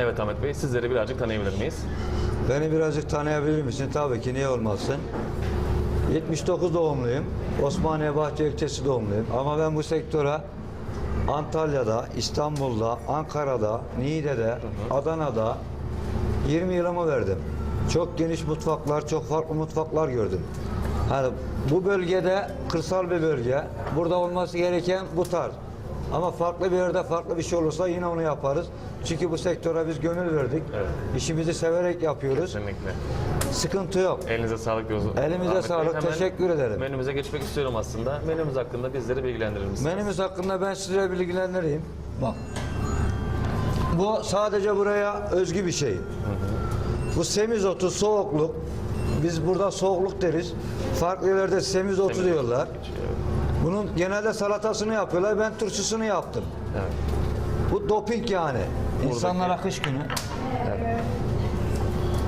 Evet Ahmet Bey, sizleri birazcık tanıyabilir miyiz? Beni birazcık tanıyabilir misin? Tabii ki niye olmasın. 79 doğumluyum. Osmaniye Bahçe ilçesi doğumluyum. Ama ben bu sektöre Antalya'da, İstanbul'da, Ankara'da, Niğde'de, Adana'da 20 yılımı verdim. Çok geniş mutfaklar, çok farklı mutfaklar gördüm. Hani bu bölgede kırsal bir bölge. Burada olması gereken bu tarz. Ama farklı bir yerde farklı bir şey olursa yine onu yaparız. Çünkü bu sektöre biz gönül verdik. Evet. İşimizi severek yapıyoruz. Kesinlikle. Sıkıntı yok. Elinize sağlık diyoruz. Elimize Ahmet Bey. sağlık, Hemen teşekkür ederim. Menümüze geçmek istiyorum aslında. Menümüz hakkında bizleri bilgilendirir misiniz? Menümüz hakkında ben size bilgilendireyim. Bak. Bu sadece buraya özgü bir şey. Bu semizotu soğukluk. Biz burada soğukluk deriz. Farklı yerlerde semizotu diyorlar. Bunun genelde salatasını yapıyorlar. Ben turşusunu yaptım. Evet. Bu doping yani. İnsanlara kış günü.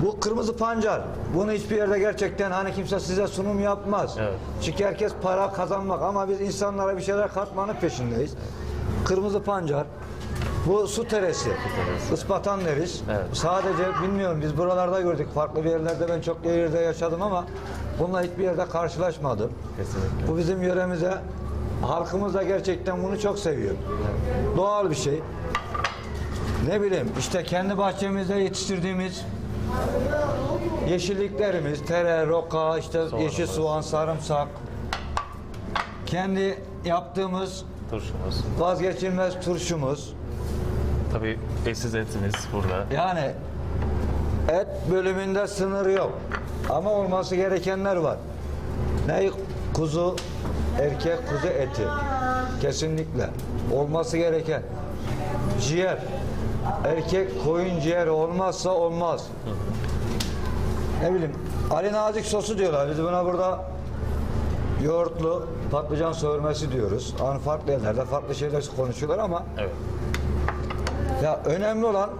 Bu kırmızı pancar. Bunu hiçbir yerde gerçekten hani kimse size sunum yapmaz. Evet. Çünkü herkes para kazanmak ama biz insanlara bir şeyler katmanın peşindeyiz. Kırmızı pancar. Bu su teresi. Ispatan deriz. Evet. Sadece bilmiyorum biz buralarda gördük. Farklı bir yerlerde ben çok yerde yaşadım ama bununla hiçbir yerde karşılaşmadım. Kesinlikle. Bu bizim yöremize, halkımız da gerçekten bunu çok seviyor. Doğal bir şey. Ne bileyim işte kendi bahçemizde yetiştirdiğimiz yeşilliklerimiz, tere, roka, işte yeşil soğan, sarımsak. Kendi yaptığımız Turşumuz. vazgeçilmez turşumuz. Tabii eşsiz etiniz burada. Yani et bölümünde sınır yok. Ama olması gerekenler var. Ne kuzu, erkek kuzu eti. Kesinlikle. Olması gereken. Ciğer. Erkek koyun ciğeri olmazsa olmaz. Ne bileyim Ali Nazik sosu diyorlar. Biz buna burada yoğurtlu patlıcan söğürmesi diyoruz. Hani farklı yerlerde farklı şeyler konuşuyorlar ama Evet. ya önemli olan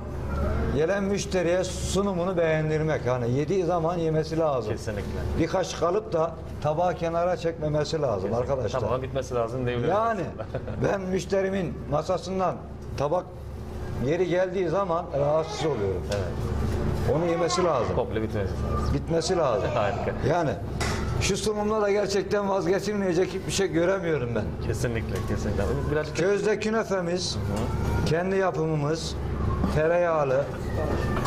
gelen müşteriye sunumunu beğendirmek. Hani yediği zaman yemesi lazım. Kesinlikle. Bir kaşık alıp da tabağı kenara çekmemesi lazım arkadaşlar. Tamam bitmesi lazım diyebilirim. Yani ben müşterimin masasından tabak geri geldiği zaman rahatsız oluyorum. Evet. Onu yemesi lazım. Komple bitmesi lazım. Bitmesi lazım. Harika. Yani şu sunumda da gerçekten vazgeçilmeyecek bir şey göremiyorum ben. Kesinlikle, kesinlikle. Birazcık Közde künefemiz, kendi yapımımız, tereyağlı,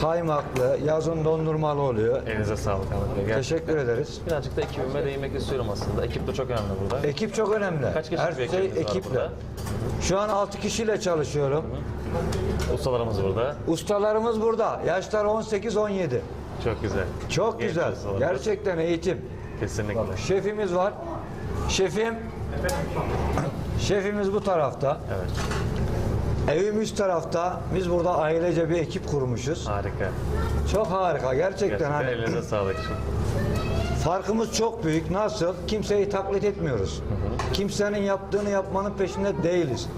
kaymaklı, yazın dondurmalı oluyor. elinize sağlık Ahmet Bey. Gerçekten. Teşekkür ederiz. Birazcık da ekibime değinmek istiyorum aslında. Ekip de çok önemli burada. Ekip çok önemli. Kaç kişilik Her bir şey ekibiniz var ekiple. burada? Şu an 6 kişiyle çalışıyorum. Ustalarımız burada. Ustalarımız burada. Yaşlar 18-17. Çok güzel. Çok Genç güzel. ustalarımız. Gerçekten eğitim. Kesinlikle. Şefimiz var. Şefim Şefimiz bu tarafta. Evet. Evim üst tarafta. Biz burada ailece bir ekip kurmuşuz. Harika. Çok harika. Gerçekten, Gerçekten hani elinize sağlık. farkımız çok büyük. Nasıl? Kimseyi taklit etmiyoruz. Kimsenin yaptığını yapmanın peşinde değiliz.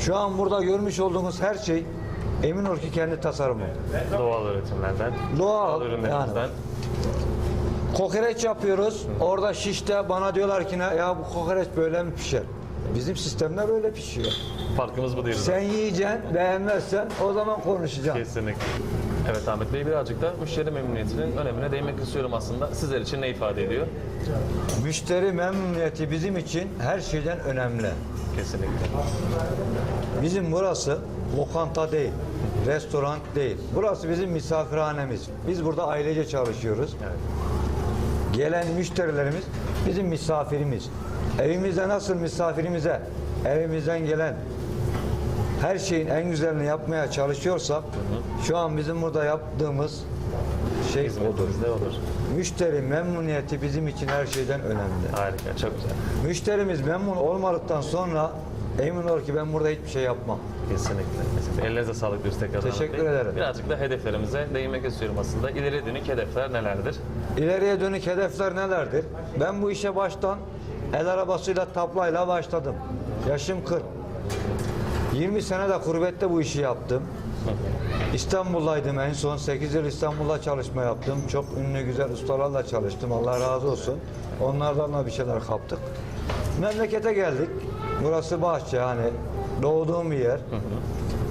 Şu an burada görmüş olduğumuz her şey emin ol ki kendi tasarımı. Doğal üretimlerden, Doğal, ürünlerimizden. Kokoreç yapıyoruz. Orada şişte bana diyorlar ki ne ya bu kokoreç böyle mi pişer? Bizim sistemde böyle pişiyor. Farkımız bu değil. Sen yiyeceksin, beğenmezsen o zaman konuşacaksın. Kesinlikle. Evet Ahmet Bey birazcık da müşteri memnuniyetinin önemine değinmek istiyorum aslında. Sizler için ne ifade ediyor? Müşteri memnuniyeti bizim için her şeyden önemli. Kesinlikle. Bizim burası lokanta değil, restoran değil. Burası bizim misafirhanemiz. Biz burada ailece çalışıyoruz. Evet. Gelen müşterilerimiz bizim misafirimiz. Evimizde nasıl misafirimize evimizden gelen her şeyin en güzelini yapmaya çalışıyorsak şu an bizim burada yaptığımız şey odur. Hizmetimizde olur. Müşteri memnuniyeti bizim için her şeyden önemli. Harika, çok güzel. Müşterimiz memnun olmadıktan sonra emin ol ki ben burada hiçbir şey yapmam. Kesinlikle. kesinlikle. Elinize sağlık diyoruz tekrar. Teşekkür ederim. Birazcık da hedeflerimize değinmek istiyorum aslında. İleri dönük hedefler nelerdir? İleriye dönük hedefler nelerdir? Ben bu işe baştan el arabasıyla taplayla başladım. Yaşım 40. 20 sene de kurbette bu işi yaptım. İstanbul'daydım en son 8 yıl İstanbul'da çalışma yaptım. Çok ünlü güzel ustalarla çalıştım. Allah razı olsun. Onlardan da bir şeyler kaptık. Memlekete geldik. Burası bahçe hani doğduğum bir yer.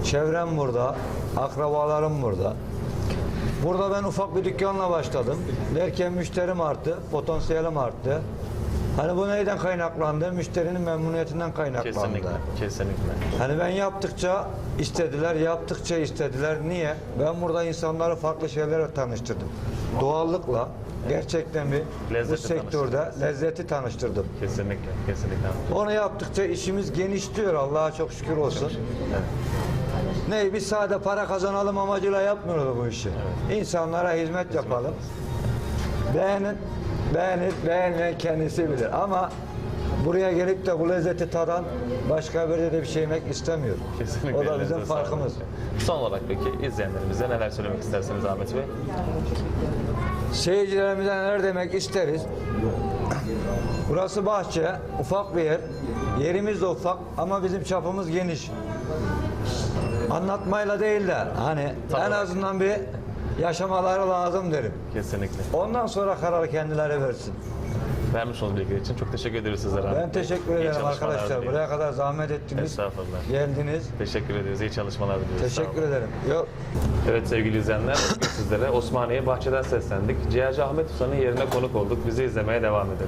Çevrem burada. akrabalarım burada. Burada ben ufak bir dükkanla başladım. Derken müşterim arttı, potansiyelim arttı. Hani bu neyden kaynaklandı? Müşterinin memnuniyetinden kaynaklandı. Kesinlikle. Kesinlikle. Hani ben yaptıkça istediler, yaptıkça istediler. Niye? Ben burada insanları farklı şeylerle tanıştırdım. Doğallıkla gerçekten bir bu Lezzeti sektörde tanıştırdınız. lezzeti tanıştırdım. Kesinlikle. Kesinlikle. Onu yaptıkça işimiz genişliyor. Allah'a çok şükür olsun. Evet. Ne biz sade para kazanalım amacıyla yapmıyoruz bu işi. İnsanlara hizmet yapalım. Beğenin, beğenir, beğenmeyen kendisi bilir. Ama buraya gelip de bu lezzeti tadan başka bir yerde bir şey yemek istemiyor. Kesinlikle. O da bizim sağlık. farkımız. Son olarak peki izleyenlerimize neler söylemek istersiniz Ahmet Bey? Seyircilerimize neler demek isteriz? Burası bahçe, ufak bir yer. Yerimiz de ufak ama bizim çapımız geniş. Anlatmayla değil de hani Tabii. en azından bir yaşamaları lazım derim. Kesinlikle. Ondan sonra kararı kendileri versin. Vermiş olduğunuz bilgiler için çok teşekkür ederiz sizlere. Ben teşekkür İyi ederim çalışmalar arkadaşlar. diliyorum. Buraya kadar zahmet ettiniz. Estağfurullah. Geldiniz. Teşekkür ederiz. İyi çalışmalar diliyoruz. Sağ olun. Teşekkür ederim. Yok. Evet sevgili izleyenler bugün sizlere Osmaniye Bahçe'den seslendik. Ciğerci Ahmet Usta'nın yerine konuk olduk. Bizi izlemeye devam edin.